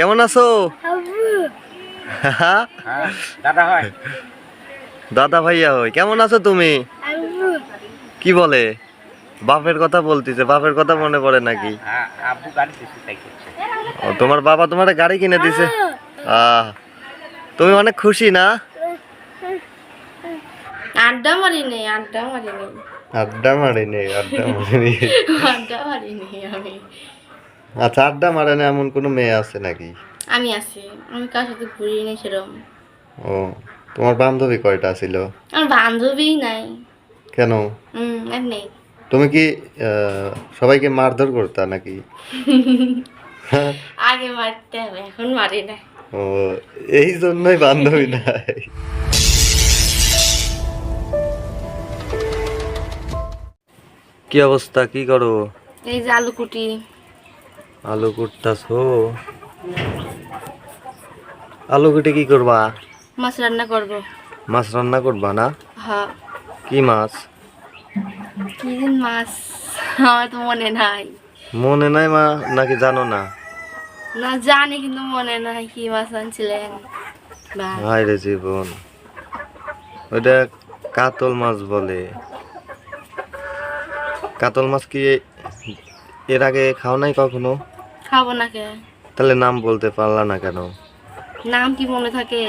কেমন আছো? হ্যাঁ। দাদা হয় দাদা ভাইয়া হই কেমন আছো তুমি? কি বলে? বাপের কথা বলতিছে বাপের কথা মনে পড়ে নাকি? হ্যাঁ তোমার বাবা তোমার গাড়ি কিনে দিছে? আহ তুমি অনেক খুশি না? আড্ডা মারি নেই আড্ডা মারি নেই। আড্ডা মারিনি আড্ডা মারিনি আড্ডা মারি নেই আমি। আচ্ছা আড্ডা মারে না এমন কোনো মেয়ে আছে নাকি? আমি আছি। আমি কার সাথে ঘুরি নেই সেরকম। ও তোমার বান্ধবী কয়টা ছিল? আমার বান্ধবী নাই। কেন? হুম আর নেই। তুমি কি সবাইকে মারধর করতা নাকি? আগে মারতে হবে এখন মারি না। ও এই জন্যই বান্ধবী নাই। কি অবস্থা কি করো? এই যে আলু কুটি আলু কুটতাছো? আলু কুটে কি করবা? মাছ রান্না করব। মাছ রান্না করবা না? হ্যাঁ। কি মাছ? কি মাছ? আমার তো মনে নাই। মনে নাই মা নাকি জানো না? না জানি কিন্তু মনে নাই কি মাছ আনছিলেন। হায় রে জীবন। ওইটা কাতল মাছ বলে। কাতল মাছ কি এর আগে খাও নাই কখনো? খাব না কে? তাহলে নাম বলতে পারলা না কেন? নাম কি মনে থাকে?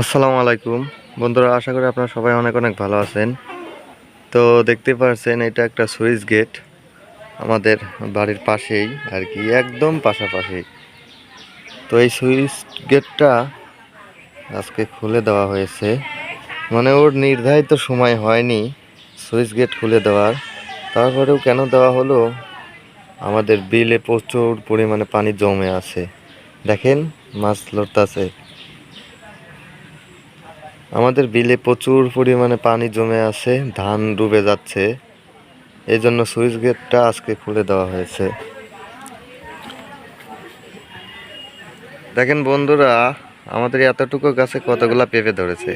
আসসালামু আলাইকুম। বন্ধুরা, আশা করি আপনারা সবাই অনেক অনেক ভালো আছেন। তো দেখতে পাচ্ছেন এটা একটা সুইচ গেট আমাদের বাড়ির পাশেই, আর কি, একদম পাশাপাশি। তো এই সুইচ গেটটা আজকে খুলে দেওয়া হয়েছে। মানে ওর নির্ধারিত সময় হয়নি সুইচ গেট খুলে দেওয়ার। তারপরেও কেন দেওয়া হলো? আমাদের বিলে প্রচুর পরিমাণে পানি জমে আছে। দেখেন, মাছ লড়তাছে। আমাদের বিলে প্রচুর পরিমাণে পানি জমে আছে ধান ডুবে যাচ্ছে। এই জন্য সুইচ গেটটা আজকে খুলে দেওয়া হয়েছে। দেখেন বন্ধুরা আমাদের এতটুকু গাছে কতগুলা পেঁপে ধরেছে।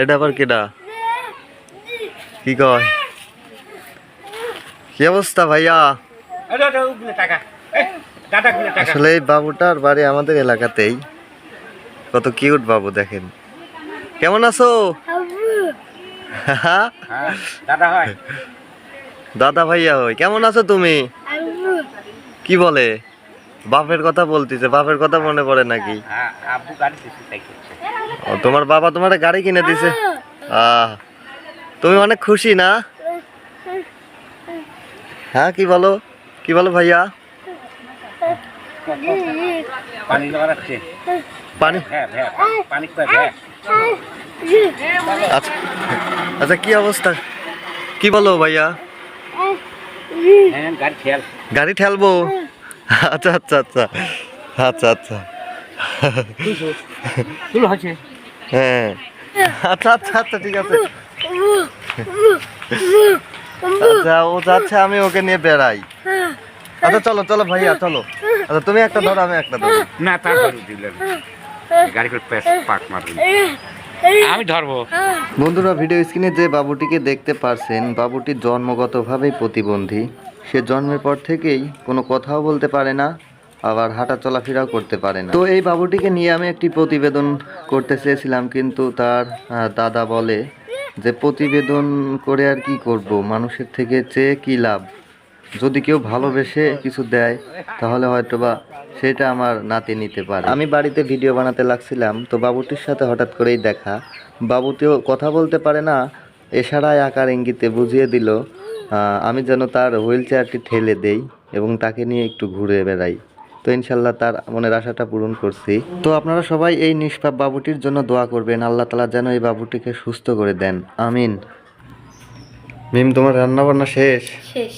এটা আবার কেডা? কি কয়? কি অবস্থা ভাইয়া? আসলে এই বাবুটার বাড়ি আমাদের এলাকাতেই। কত কিউট বাবু দেখেন। কেমন আছো? হ্যাঁ? দাদা ভাইয়া হই কেমন আছো তুমি? কি বলে? বাপের কথা বলতিছে বাপের কথা মনে পড়ে নাকি? হ্যাঁ তোমার বাবা তোমার গাড়ি কিনে দিছে? আহ তুমি অনেক খুশি না? হ্যাঁ কি বলো? কি বলো ভাইয়া? পানি? হ্যাঁ হ্যাঁ হ্যাঁ আচ্ছা আচ্ছা কি অবস্থা? কি বলো ভাইয়া? গাড়ি ঠেলবো? আচ্ছা আচ্ছা আচ্ছা আচ্ছা আচ্ছা। হ্যাঁ। আচ্ছা আচ্ছা আচ্ছা ঠিক আছে। আচ্ছা ও যাচ্ছে আমি ওকে নিয়ে বেড়াই। আচ্ছা চলো চলো ভাইয়া চলো। আচ্ছা তুমি একটা ধরো আমি একটা ধরো। না তার ধরু দিলেন গাড়ি করে পাক মারবেন আমি ধরবো। বন্ধুরা ভিডিও স্ক্রিনে যে বাবুটিকে দেখতে পারছেন বাবুটি জন্মগতভাবেই প্রতিবন্ধী। সে জন্মের পর থেকেই কোনো কথাও বলতে পারে না আবার হাঁটা চলাফেরাও করতে পারে না। তো এই বাবুটিকে নিয়ে আমি একটি প্রতিবেদন করতে চেয়েছিলাম কিন্তু তার দাদা বলে যে প্রতিবেদন করে আর কি করব? মানুষের থেকে চেয়ে কি লাভ? যদি কেউ ভালোবেসে কিছু দেয়, তাহলে হয়তো বা সেটা আমার নাতি নিতে পারে। আমি বাড়িতে ভিডিও বানাতে লাগছিলাম, তো বাবুটির সাথে হঠাৎ করেই দেখা। বাবুটিও কথা বলতে পারে না এছাড়াই আকার ইঙ্গিতে বুঝিয়ে দিল আমি যেন তার হুইল চেয়ারটি ঠেলে দেই এবং তাকে নিয়ে একটু ঘুরে বেড়াই। তো ইনশাল্লাহ তার মনের আশাটা পূরণ করছি। তো আপনারা সবাই এই নিষ্পাপ বাবুটির জন্য দোয়া করবেন, আল্লাহ তালা যেন এই বাবুটিকে সুস্থ করে দেন। আমিন। মিম তোমার রান্না বান্না শেষ? শেষ।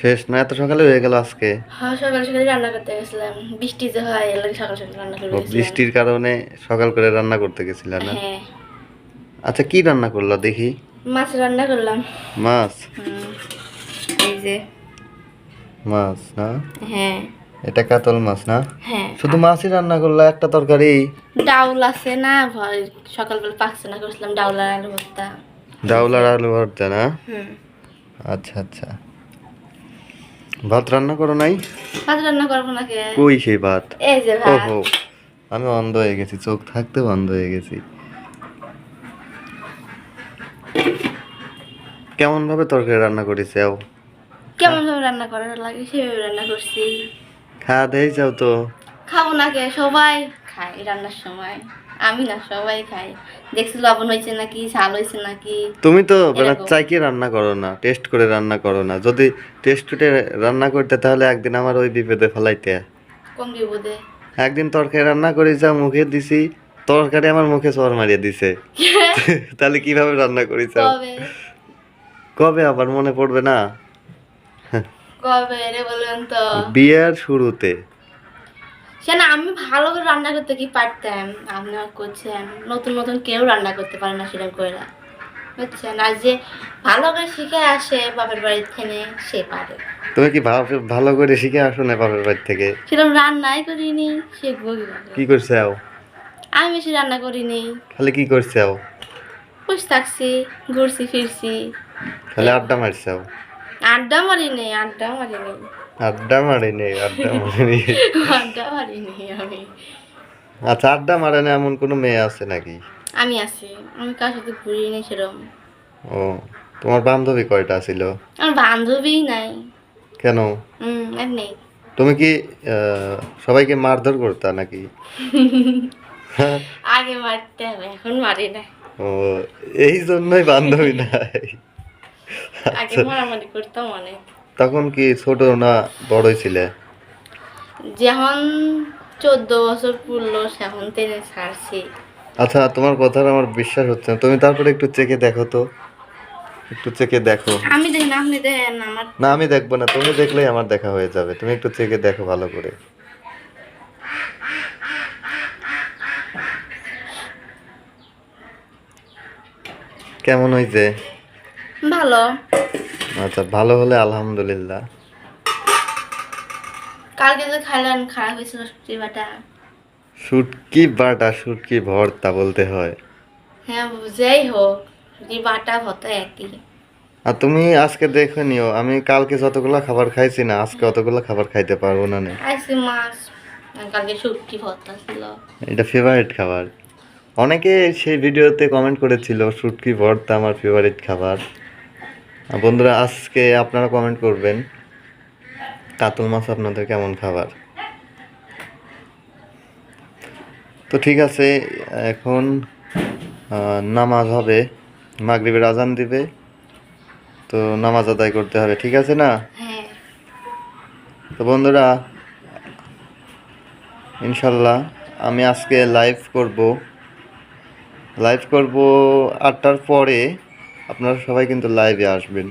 শেষ না এত সকালে হয়ে গেল আজকে? হ্যাঁ সকাল সকালে রান্না করতে গেছিলাম। বৃষ্টি যে হয় এর লাগে সকাল সকাল রান্না করে বৃষ্টির কারণে সকাল করে রান্না করতে গেছিল না? হ্যাঁ। আচ্ছা কি রান্না করল দেখি? মাছ রান্না করলাম। মাছ? হুম, এই যে। মাছ না? হ্যাঁ। এটা কাতল মাছ না? হ্যাঁ শুধু মাছই রান্না করলা একটা তরকারি? ডাউল আছে না ভয় সকালবেলা পাকছে না করছিলাম ডাউল আর আলু ভর্তা। ডাউল আর আলু ভর্তা না? হুম। আচ্ছা আচ্ছা। ভাত রান্না করো নাই? ভাত রান্না করব নাকি কই সেই ভাত? এই যে ভাত। ওহো আমি অন্ধ হয়ে গেছি চোখ থাকতে বন্ধ হয়ে গেছি। কেমন ভাবে তরকারি রান্না করেছে আও? কেমন ভাবে রান্না করার লাগে সেভাবে রান্না করছি। খাওয়া দেই যাও তো। খাব না কে সবাই খায় রান্নার সময়। আমি না সবাই খায় দেখছি লবণ হয়েছে নাকি ঝাল হয়েছে নাকি। তুমি তো এরকম। চাইকে রান্না করো না টেস্ট করে রান্না করো না। যদি টেস্ট করে রান্না করতে তাহলে একদিন আমার ওই বিপদে ফেলাইতে। কম বিপদে? একদিন তরকারি রান্না করে যা মুখে দিছি তরকারি আমার মুখে চর মারিয়ে দিছে। তাহলে কীভাবে রান্না করেছ কবে? কবে আবার মনে পড়বে না? কবে রে বলবেন তো? বিয়ের শুরুতে। সে না আমি ভালো করে রান্না করতে কি পারতাম? আপনি আর করছেন। নতুন নতুন কেউ রান্না করতে পারে না সেরকম করে। না বুঝছেন? আর যে ভালো করে শিখে আসে বাপের বাড়ির থেকে সে পারে। তুমি কি ভালো- করে শিখে আসো না বাপের বাড়ি থেকে? সেরকম রান্নাই করিনি শিখব কি করছে আও আমি বেশি রান্না করিনি। তাহলে কি করছে আও বসে থাকছি ঘুরছি ফিরছি। তাহলে আড্ডা মারছে আও আড্ডা মারিনি আড্ডা মারিনি আড্ডা মারেনি আড্ডা মারেনি। আড্ডা মারিনি আমি। আচ্ছা আড্ডা মারে না এমন কোনো মেয়ে আছে নাকি? আমি আছি আমি কার সাথে ঘুরি ঘুরিনি সেরকম। ও তোমার বান্ধবী কয়টা ছিল? আমার বান্ধবী নাই। কেন? হুম এমনি তুমি কি সবাইকে মারধর করতা নাকি? আগে মারতে হবে এখন মারি না। ও এই জন্যই বান্ধবী নাই। আগে মারামারি করতাম অনেক। তখন কি ছোট না বড়ই ছিলে? যখন চোদ্দ বছর পুরলো সেখন টেনে ছাড়ছি। আচ্ছা তোমার কথা আমার বিশ্বাস হচ্ছে না। তুমি তারপরে একটু চেকে দেখো তো। একটু চেকে দেখো। আমি দেখেন আপনি দেখেন আমার। না আমি দেখব না। তুমি দেখলেই আমার দেখা হয়ে যাবে। তুমি একটু চেকে দেখো ভালো করে। কেমন হয়েছে? ভালো। আচ্ছা ভালো হলে আলহামদুলিল্লাহ। কালকে যে খাইলেন খারাপ হয়েছিল সবজি বাটা। শুটকি বাটা শুটকি ভর্তা বলতে হয়। হ্যাঁ যাই হোক সবজি বাটা ভর্তা একই। আর তুমি আজকে দেখে নিও আমি কালকে যতগুলো খাবার খাইছি না আজকে অতগুলো খাবার খাইতে পারব না নে। আইসি মাছ কালকে শুটকি ভর্তা ছিল। এটা ফেভারিট খাবার। অনেকে সেই ভিডিওতে কমেন্ট করেছিল শুটকি ভর্তা আমার ফেভারিট খাবার। বন্ধুরা আজকে আপনারা কমেন্ট করবেন কাতল মাছ আপনাদের কেমন খাবার? তো ঠিক আছে এখন নামাজ হবে মাগরিবের আজান দিবে তো নামাজ আদায় করতে হবে ঠিক আছে না? হ্যাঁ। তো বন্ধুরা ইনশাল্লাহ আমি আজকে লাইভ করব। লাইভ করব আটটার পরে আপনারা সবাই কিন্তু লাইভে আসবেন।